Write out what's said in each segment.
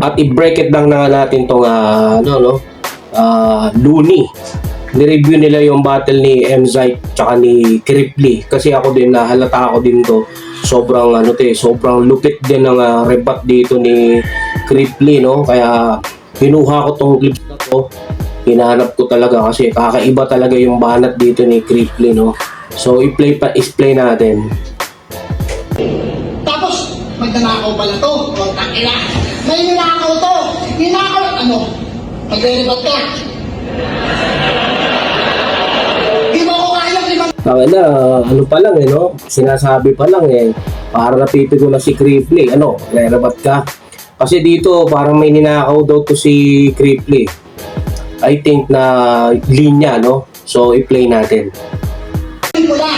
At i-break it down na nga natin tong ah, ano no, ah, Looney. Ni-review nila yung battle ni Mzite tsaka ni Kripley kasi ako din nahalata ako din to. Sobrang ano te, sobrang lupit din ng ah, rebat dito ni Kripley no. Kaya kinuha ko tong clips na to. Hinahanap ko talaga kasi kakaiba talaga yung banat dito ni Kripley no. So i-play pa is-play natin. Tapos, magnanakaw pala to. O, takila. May ninakaw to. Ninakaw, ano? Maglilibat ka. Di mo ko kayang limang Tanga na, ano pa lang eh, no? Sinasabi pa lang eh, para napipigo na si Kripley. Ano, lerabat ka? Kasi dito, parang may ninakaw daw to si Kripley. I think na linya, no? So, i-play natin. pula.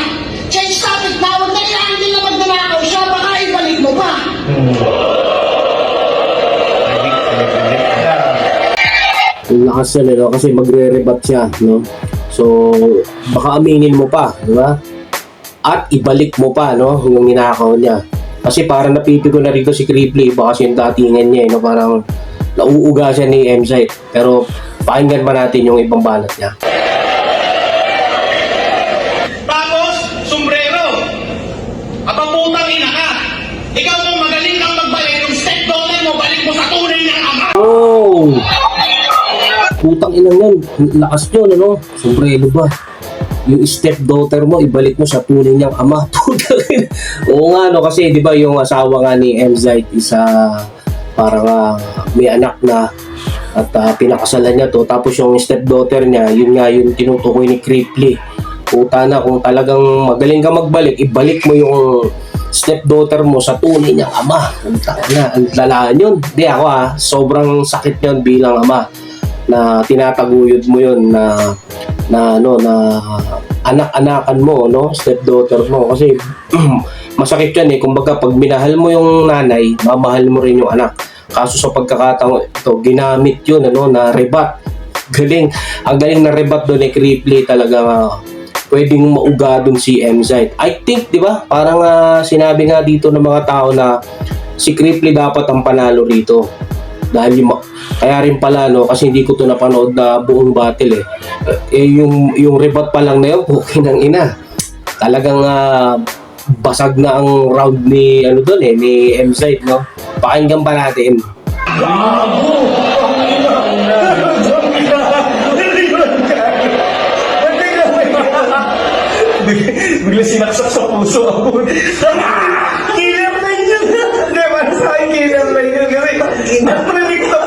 Change topic na. Huwag na kailangan din na magnanakaw siya. Baka ibalik mo pa. Ang yan, eh, no? Kasi magre-rebat siya, no? So, baka aminin mo pa, di ba? At ibalik mo pa, no? Yung ninakaw niya. Kasi parang napipigo na rito si Kripley, baka kasi yung datingan niya, eh, no? Parang nauuga siya ni M-Site. Pero, pakinggan pa natin yung ibang banat niya. Putang inang yan. Lakas nyo, ano? Sombrero ba? Yung stepdaughter mo, ibalik mo sa tunay niyang ama. Oo nga, no? Kasi, di ba, yung asawa nga ni Mzite isa parang ah, may anak na at ah, pinakasalan niya to. Tapos yung stepdaughter niya, yun nga yung tinutukoy ni Kripley. Puta na, kung talagang magaling ka magbalik, ibalik mo yung stepdaughter mo sa tunay niyang ama. Puta na, ang lalaan yun. Di ako ah, sobrang sakit yun bilang ama na tinataguyod mo yun na na ano na anak-anakan mo no? Stepdaughter mo. Kasi masakit yan eh. Kumbaga pag minahal mo yung nanay mamahal mo rin yung anak. Kaso sa pagkakataon ito ginamit yun ano na rebat. Galing. Ang galing na rebat doon ni Kripley talaga. Uh, pwedeng mauga doon si M-Site I think di ba parang ah, sinabi nga dito ng mga tao na si Kripley dapat ang panalo rito. Dahil yung kaya rin pala no kasi hindi ko to napanood na buong battle eh. eh yung yung rebut pa lang na yun pukin ng ina talagang ah, basag na ang round ni ano doon eh ni M-Site no pakinggan pa natin Bigla sinaksak sa puso ako. Killer na yun. Hindi, para sa akin, killer na yun. Kasi. Biglang,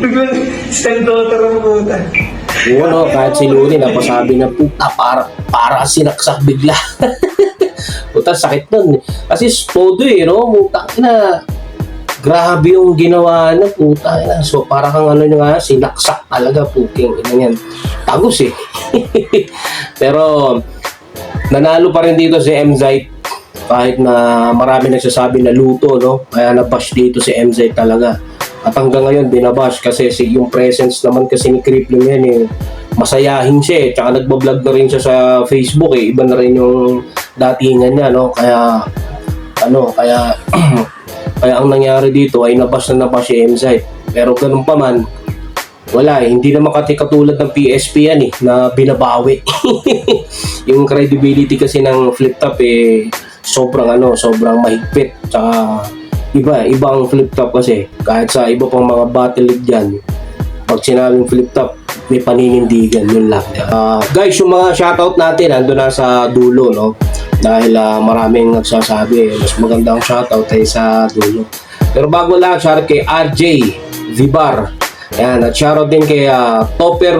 biglang, daughter ang puta. Oo no kahit si Luni napasabi na puta para para sinaksak bigla. Puta sakit nun. Kasi todo eh no? Puta na. Grabe yung ginawa na puta na. So para kang ano nga sinaksak talaga puking ina yan tagos eh. Pero nanalo pa rin dito si MZite kahit na marami nagsasabi na luto no? Kaya nabash dito si MZite talaga at hanggang ngayon binabash kasi si yung presence naman kasi ni Crippling yan eh masayahin siya eh. Tsaka nagbablog na rin siya sa Facebook eh. Iba na rin yung datingan niya no? Kaya ano kaya kaya ang nangyari dito ay nabash na nabash si MZite pero ganun pa man wala eh, hindi naman kati katulad ng PSP yan eh, na binabawi. yung credibility kasi ng flip top eh, sobrang ano, sobrang mahigpit. Tsaka iba, ibang flip top kasi. Kahit sa iba pang mga battle league dyan, pag sinabing flip top, may paninindigan yun lang. Ah, guys, yung mga shoutout natin, ando na sa dulo, no? Dahil ah, maraming nagsasabi, eh, mas magandang shoutout ay sa dulo. Pero bago lang, shoutout kay RJ Vibar. Yan, at shoutout din kay ah, Topper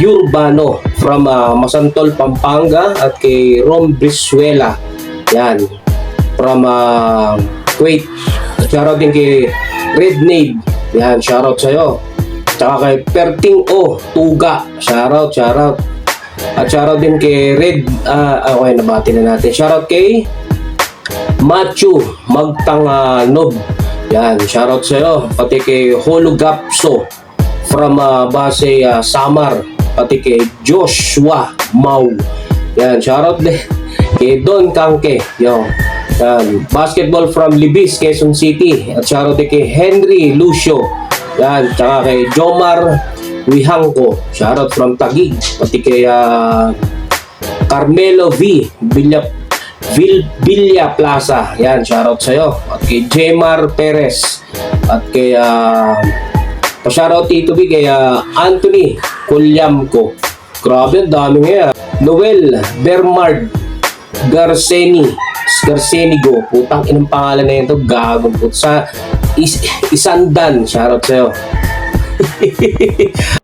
Urbano from ah, Masantol, Pampanga at kay Rom Brisuela. Yan, from ah, Kuwait. Shoutout din kay Red Nade. Yan, shoutout sa'yo. Tsaka kay Perting O Tuga. Shoutout, shoutout. At shoutout din kay Red, ah, okay, nabati na natin. Shoutout kay Machu Magtanganob. Yan, shoutout sa'yo. Pati kay Hologapso from uh, base uh, Samar. Pati kay Joshua Mau. Yan, shoutout din kay Don Kangke. Yo. Yan. Basketball from Libis, Quezon City. At shoutout kay Henry Lucio. Yan. Tsaka kay Jomar Wihangko. Shoutout from Taguig. Pati kay ah, Carmelo V. Villa, Vil, Villa Plaza. Yan. Shoutout sa'yo. At kay Jemar Perez. At kay ah, pa-shoutout dito bi kay ah, Anthony Kulyamko. Grabe, ang dami nga. Noel Bermard Garceni Garcenigo. Putang inang pangalan na ito. Put. Sa is, Isandan. Shoutout sa'yo.